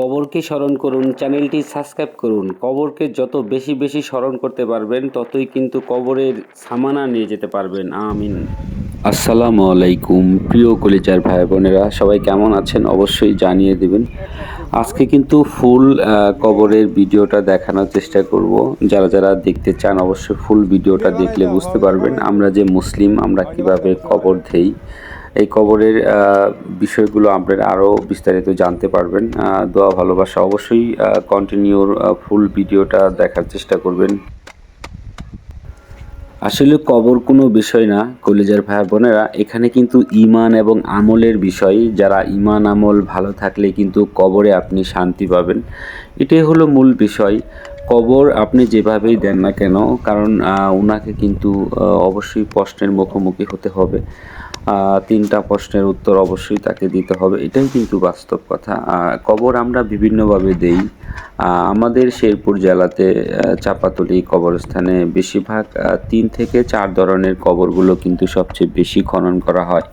কবরকে স্মরণ করুন, চ্যানেলটি সাবস্ক্রাইব করুন। কবরকে যত বেশি বেশি স্মরণ করতে পারবেন, ততই কিন্তু কবরের সামানা নিয়ে যেতে পারবেন। আমিন। আসসালামু আলাইকুম, প্রিয় কলিজার ভাই বোনেরা সবাই কেমন আছেন অবশ্যই জানিয়ে দেবেন। আজকে কিন্তু ফুল কবরের ভিডিওটা দেখানোর চেষ্টা করব। যারা যারা দেখতে চান অবশ্যই ফুল ভিডিওটা দেখলে বুঝতে পারবেন, আমরা যে মুসলিম, আমরা কীভাবে কবর দেই। এই কবরের বিষয়গুলো আপনারা আরও বিস্তারিত জানতে পারবেন। দোয়া, ভালোবাসা অবশ্যই কন্টিনিউর ফুল ভিডিওটা দেখার চেষ্টা করবেন। আসলে কবর কোনো বিষয় না, কলেজের ভাই বোনেরা। এখানে কিন্তু ইমান এবং আমলের বিষয়। যারা ইমান আমল ভালো থাকলে কিন্তু কবরে আপনি শান্তি পাবেন। এটাই হলো মূল বিষয়। কবর আপনি যেভাবেই দেন না কেন, কারণ ওনাকে কিন্তু অবশ্যই প্রশ্নের মুখোমুখি হতে হবে। তিনটা প্রশ্নের উত্তর অবশ্যই তাকে দিতে হবে। এটাই কিন্তু বাস্তব কথা। কবর আমরা বিভিন্নভাবে দেই। আমাদের শেরপুর জেলাতে চাপাতলি কবরস্থানে বেশিরভাগ তিন থেকে চার ধরনের কবরগুলো কিন্তু সবচেয়ে বেশি খনন করা হয়।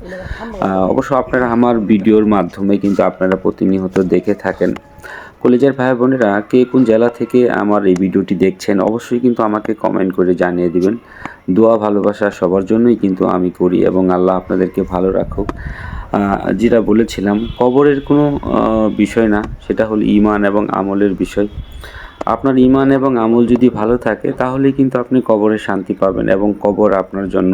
অবশ্য আপনারা আমার ভিডিওর মাধ্যমে কিন্তু আপনারা প্রতিনিয়ত দেখে থাকেন। কলেজের ভাই বোনেরা, কে কোন জেলা থেকে আমার এই ভিডিওটি দেখছেন, অবশ্যই কিন্তু আমাকে কমেন্ট করে জানিয়ে দিবেন। দোয়া, ভালোবাসা সবার জন্যই কিন্তু আমি করি এবং আল্লাহ আপনাদেরকে ভালো রাখুক। যেটা বলেছিলাম, কবরের কোনো বিষয় না, সেটা হলো ইমান এবং আমলের বিষয়। আপনার ইমান এবং আমল যদি ভালো থাকে তাহলে কিন্তু আপনি কবরে শান্তি পাবেন এবং কবর আপনার জন্য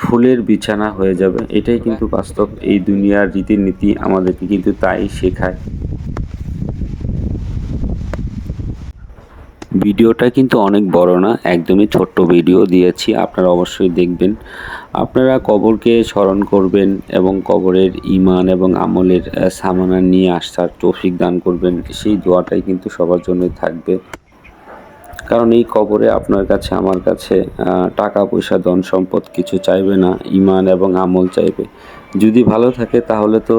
ফুলের বিছানা হয়ে যাবে। এটাই কিন্তু বাস্তব। এই দুনিয়ার রীতিনীতি আমাদেরকে কিন্তু তাই শেখায়। ভিডিওটা কিন্তু অনেক বড় না, একদমই ছোট্ট ভিডিও দিয়েছি, আপনারা অবশ্যই দেখবেন। আপনারা কবরকে স্মরণ করবেন এবং কবরের ইমান এবং আমলের সামানা নিয়ে আসার তৌফিক দান করবেন, সেই দোয়াটাই কিন্তু সবার জন্যই থাকবে। কারণ এই কবরে আপনার কাছে, আমার কাছে টাকা, পয়সা, ধন সম্পদ কিছু চাইবে না ইমান এবং আমল চাইবে। যদি ভালো থাকে তাহলে তো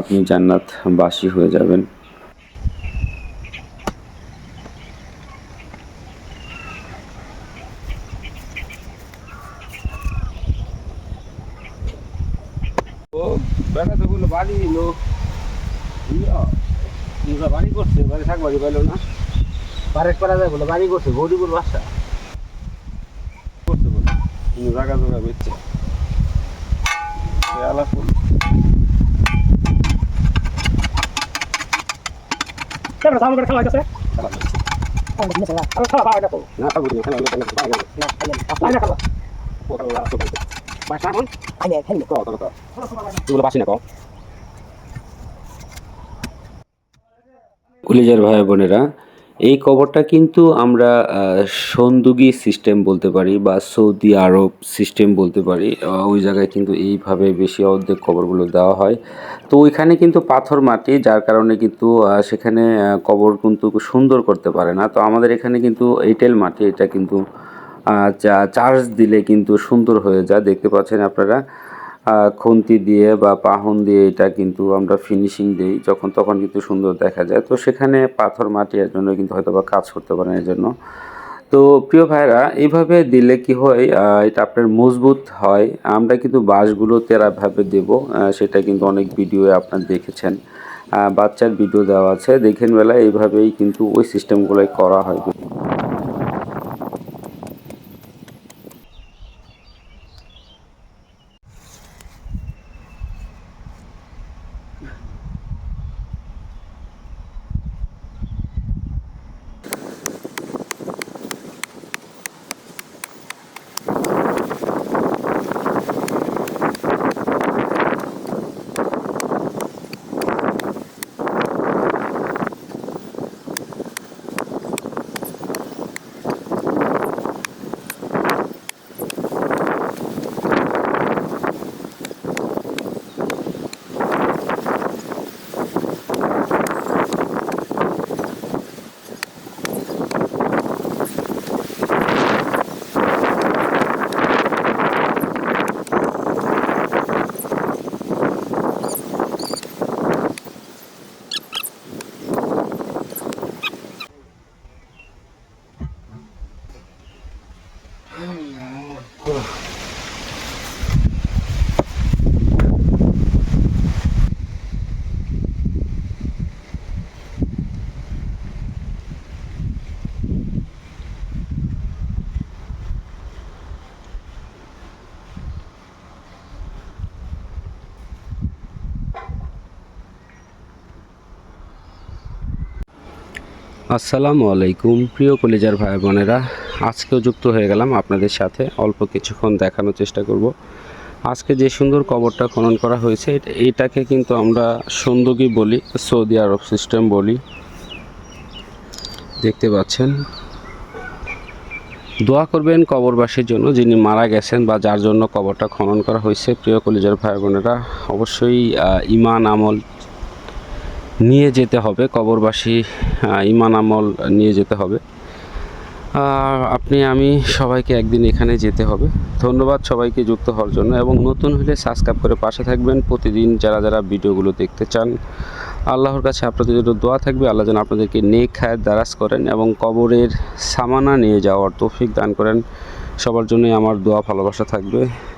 আপনি জান্নাত বাসী হয়ে যাবেন। বেটা তো বলল বাড়ি এলো বাড়ি করছে বাড়ি থাক বাড়ি পাইলো না? বারেক করা যায় বলে বাড়ি করছে গরিবুর বাসা করছে বলে তুমি জায়গা জায়গা বেচছে। আলাপ কেন সামনে করে খেলা হইতেছে? খেলা করছে আর খেলা পাওয়া যাবে না তা বুঝি খেলা। খেলা খেলা লাইনে খেলা বাসা কলিজার ভাই বোনেরা, এই কবরটা কিন্তু আমরা সন্দুগি সিস্টেম বলতে পারি বা সৌদি আরব সিস্টেম বলতে পারি। ওই জায়গায় কিন্তু এইভাবে বেশি অর্ধেক কবরগুলো দেওয়া হয়। তো ওইখানে কিন্তু পাথর মাটি, যার কারণে কিন্তু সেখানে কবর কিন্তু সুন্দর করতে পারে না। তো আমাদের এখানে কিন্তু এঁটেল মাটি, এটা কিন্তু চার্জ দিলে কিন্তু সুন্দর হয়ে যায়। দেখতে পাচ্ছেন আপনারা খুন্তি দিয়ে বা পাহন দিয়ে এটা কিন্তু আমরা ফিনিশিং দিই, যখন তখন কিন্তু সুন্দর দেখা যায়। তো সেখানে পাথর মাটি এর জন্য কিন্তু হয়তো বা কাজ করতে পারেন এর জন্য তো প্রিয় ভাইরা এইভাবে দিলে কি হয় এটা আপনার মজবুত হয়। আমরা কিন্তু বাঁশগুলো তেরাভাবে দেব সেটা কিন্তু অনেক ভিডিওয়ে আপনার দেখেছেন। বাচ্চার ভিডিও দেওয়া আছে। দেখেন বেলা এইভাবেই কিন্তু ওই সিস্টেমগুলোই করা হয়। আসসালামু আলাইকুম, প্রিয় কলিজার ভাই বোনেরা আজকেও যুক্ত হয়ে গেলাম আপনাদের সাথে অল্প কিছুক্ষণ দেখানোর চেষ্টা করব। আজকে যে সুন্দর কবরটা খনন করা হয়েছে এটাকে কিন্তু আমরা সন্দগী বলি, সৌদি আরব সিস্টেম বলি। দেখতে পাচ্ছেন। দোয়া করবেন কবরবাসীর জন্য, যিনি মারা গেছেন বা যার জন্য কবরটা খনন করা হয়েছে, প্রিয় কলিজার ভাই বোনেরা অবশ্যই ইমান আমল নিয়ে যেতে হবে, কবরবাসী ইমান আমল নিয়ে যেতে হবে। আপনি, আমি সবাইকে একদিন এখানে যেতে হবে। ধন্যবাদ সবাইকে যুক্ত হওয়ার জন্য এবং নতুন হলে সাবস্ক্রাইব করে পাশে থাকবেন। প্রতিদিন যারা যারা ভিডিওগুলো দেখতে চান, আল্লাহর কাছে আপনাদের জন্য দোয়া থাকবে। আল্লাহ যেন আপনাদেরকে নেক খায়ের দ্বারাজ করেন এবং কবরের সামানা নিয়ে যাওয়ার তৌফিক দান করেন। সবার জন্যই আমার দোয়া ভালোবাসা থাকবে।